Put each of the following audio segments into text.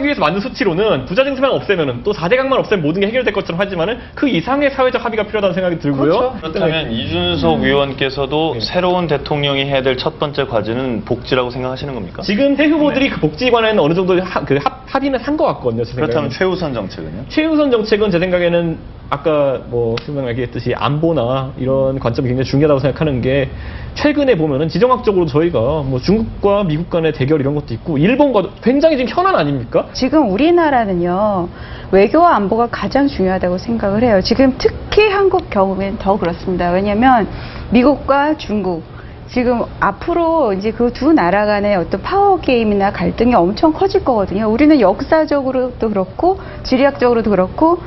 하기 위해서 만든 수치로는 부자 증세만 없애면은 또 4대 강만 없애면 모든 게 해결될 것처럼 하지만은 그 이상의 사회적 합의가 필요하다는 생각이 들고요. 그렇다면 이준석 의원께서도 네. 새로운 대통령이 해야 될 첫 번째 과제는 복지라고 생각하시는 겁니까? 지금 새 후보들이 그 복지 관해는 어느 정도 하- 그 합, 합의는 한 것 같거든요. 제 그렇다면. 최우선 정책은요? 최우선 정책은 제 생각에는 아까 뭐 수명 얘기했듯이 안보나 이런 관점이 굉장히 중요하다고 생각하는 게 최근에 보면은 지정학적으로 저희가 뭐 중국과 미국 간의 대결 이런 것도 있고 일본과도 굉장히 지금 현안 아닙니까? 지금 우리나라는요 외교와 안보가 가장 중요하다고 생각을 해요. 지금 특히 한국 경우엔 더 그렇습니다. 왜냐하면 미국과 중국 지금 앞으로 이제 그 두 나라 간의 어떤 파워 게임이나 갈등이 엄청 커질 거거든요. 우리는 역사적으로도 그렇고 지리학적으로도 그렇고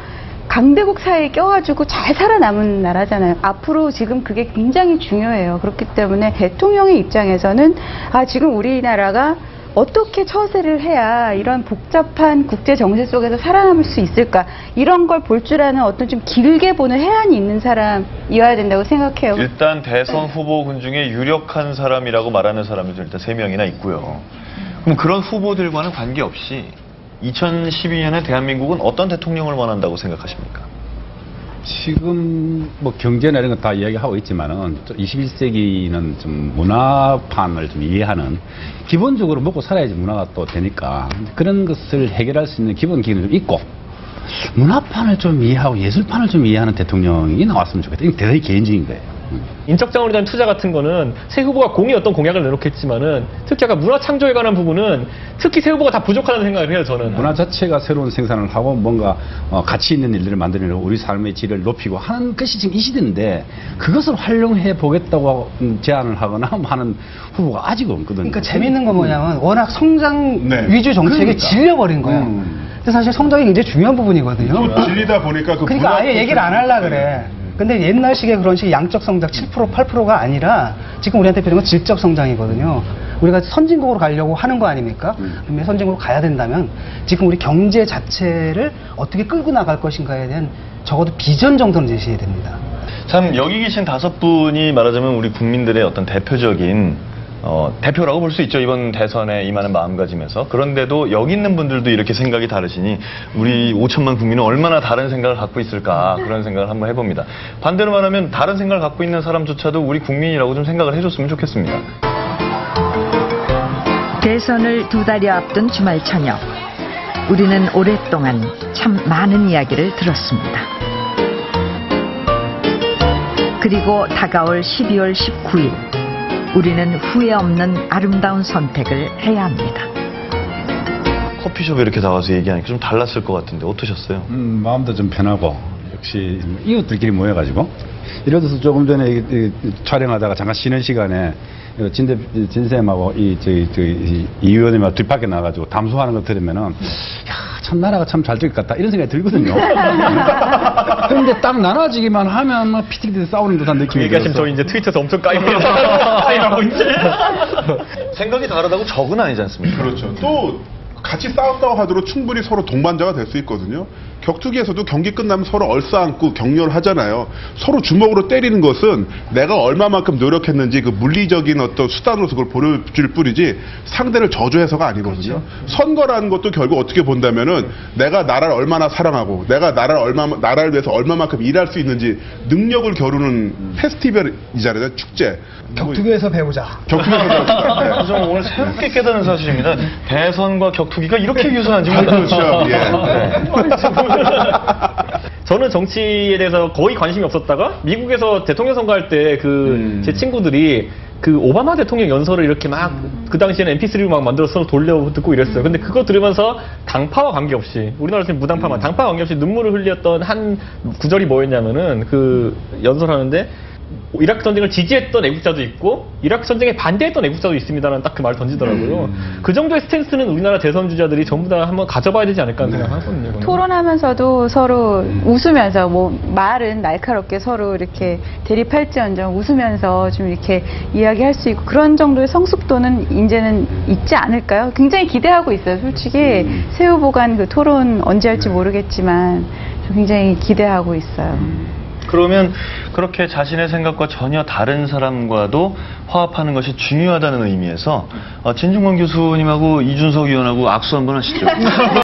강대국 사이에 껴가지고 잘 살아남은 나라잖아요. 앞으로 지금 그게 굉장히 중요해요. 그렇기 때문에 대통령의 입장에서는 아 지금 우리나라가 어떻게 처세를 해야 이런 복잡한 국제 정세 속에서 살아남을 수 있을까 이런 걸 볼 줄 아는 어떤 좀 길게 보는 해안이 있는 사람이어야 된다고 생각해요. 일단 대선 후보군 중에 유력한 사람이라고 말하는 사람이 일단 세 명이나 있고요. 그럼 그런 후보들과는 관계없이 2012년에 대한민국은 어떤 대통령을 원한다고 생각하십니까? 지금 뭐 경제나 이런 거 다 이야기하고 있지만은 21세기는 좀 문화판을 좀 이해하는 기본적으로 먹고 살아야지 문화가 또 되니까 그런 것을 해결할 수 있는 기본 기능이 좀 있고 문화판을 좀 이해하고 예술판을 좀 이해하는 대통령이 나왔으면 좋겠다. 이건 대단히 개인적인 거예요. 인적 자원에 대한 투자 같은 거는 새 후보가 공이 어떤 공약을 내놓겠지만은 특히 아까 문화 창조에 관한 부분은 특히 새 후보가 다 부족하다는 생각을 해요 저는. 문화 자체가 새로운 생산을 하고 뭔가 어, 가치 있는 일들을 만들어내고 우리 삶의 질을 높이고 하는 것이 지금 이 시대인데 그것을 활용해 보겠다고 음, 제안을 하거나 하는 후보가 아직 없거든요. 그러니까 재밌는 건 뭐냐면 워낙 성장 네. 위주 정책에 그러니까. 질려버린 거야. 음. 근데 사실 성장이 굉장히 중요한 부분이거든요. 또 질리다 보니까 그 그러니까 아예 얘기를 안 하려 그래. 근데 옛날식의 그런 식의 양적 성장 7% 8%가 아니라 지금 우리한테 필요한 건 질적 성장이거든요. 우리가 선진국으로 가려고 하는 거 아닙니까? 그러면 선진국으로 가야 된다면 지금 우리 경제 자체를 어떻게 끌고 나갈 것인가에 대한 적어도 비전 정도는 제시해야 됩니다. 참 여기 계신 다섯 분이 말하자면 우리 국민들의 어떤 대표적인 어, 대표라고 볼 수 있죠. 이번 대선에 임하는 마음가짐에서. 그런데도 여기 있는 분들도 이렇게 생각이 다르시니 우리 5천만 국민은 얼마나 다른 생각을 갖고 있을까 그런 생각을 한번 해봅니다. 반대로 말하면 다른 생각을 갖고 있는 사람조차도 우리 국민이라고 좀 생각을 해줬으면 좋겠습니다. 대선을 두 달여 앞둔 주말 저녁. 우리는 오랫동안 참 많은 이야기를 들었습니다. 그리고 다가올 12월 19일. 우리는 후회 없는 아름다운 선택을 해야 합니다. 커피숍에 이렇게 나와서 얘기하니까 좀 달랐을 것 같은데 어떠셨어요? 음, 마음도 좀 편하고 역시 이웃들끼리 모여가지고 예를 들어서 조금 전에 이- 이 촬영하다가 잠깐 쉬는 시간에 이 진대 진쌤하고 이 저희 저희 이- 이 의원님하고 뒷밖에 나가지고 담소하는 거 들으면은 야 참 나라가 참 잘 될 것 같다 이런 생각이 들거든요. 그런데 딱 나눠지기만 하면 막 피튀기듯이 싸우는 듯한 느낌이 얘기하시면 들어서 저 이제 트위터에서 엄청 까이고 까이고 이제. 생각이 다르다고 적은 아니지 않습니까? 그렇죠. 또 같이 싸웠다고 하더라도 충분히 서로 동반자가 될 수 있거든요. 격투기에서도 경기 끝나면 서로 얼싸안고 격려를 하잖아요. 서로 주먹으로 때리는 것은 내가 얼마만큼 노력했는지 그 물리적인 어떤 수단으로서 그걸 보여줄 뿐이지 상대를 저주해서가 아니거든요. 선거라는 것도 결국 어떻게 본다면은 내가 나라를 얼마나 사랑하고 내가 나라를 얼마 나라를 위해서 얼마만큼 일할 수 있는지 능력을 겨루는 페스티벌이잖아요. 축제. 격투기에서 배우자. 격투기에서 배웁시다. 저 오늘 새롭게 깨달은 사실입니다. 대선과 격 투기가 이렇게 유사한지 그렇죠. 몰랐어요. 예. 저는 정치에 대해서 거의 관심이 없었다가 미국에서 대통령 선거할 때 그 제 친구들이 그 오바마 대통령 연설을 이렇게 막 그 당시에는 MP3로 막 만들어서 돌려 듣고 이랬어요. 근데 그거 들으면서 당파와 관계없이 우리나라에서 무당파만 당파 관계없이 눈물을 흘렸던 한 구절이 뭐였냐면은 그 연설하는데 이라크 전쟁을 지지했던 애국자도 있고 이라크 전쟁에 반대했던 애국자도 있습니다라는 딱 그 말을 던지더라고요. 그 정도의 스탠스는 우리나라 대선 주자들이 전부 다 한번 가져봐야 되지 않을까 하는 생각하거든요. 토론하면서도 서로 웃으면서 뭐 말은 날카롭게 서로 이렇게 대립할지언정 웃으면서 좀 이렇게 이야기할 수 있고 그런 정도의 성숙도는 이제는 있지 않을까요? 굉장히 기대하고 있어요. 솔직히 새 후보 간 그 토론 언제 할지 모르겠지만 저 굉장히 기대하고 있어요. 그러면 그렇게 자신의 생각과 전혀 다른 사람과도 화합하는 것이 중요하다는 의미에서 어, 진중권 교수님하고 이준석 의원하고 악수 한번 하시죠.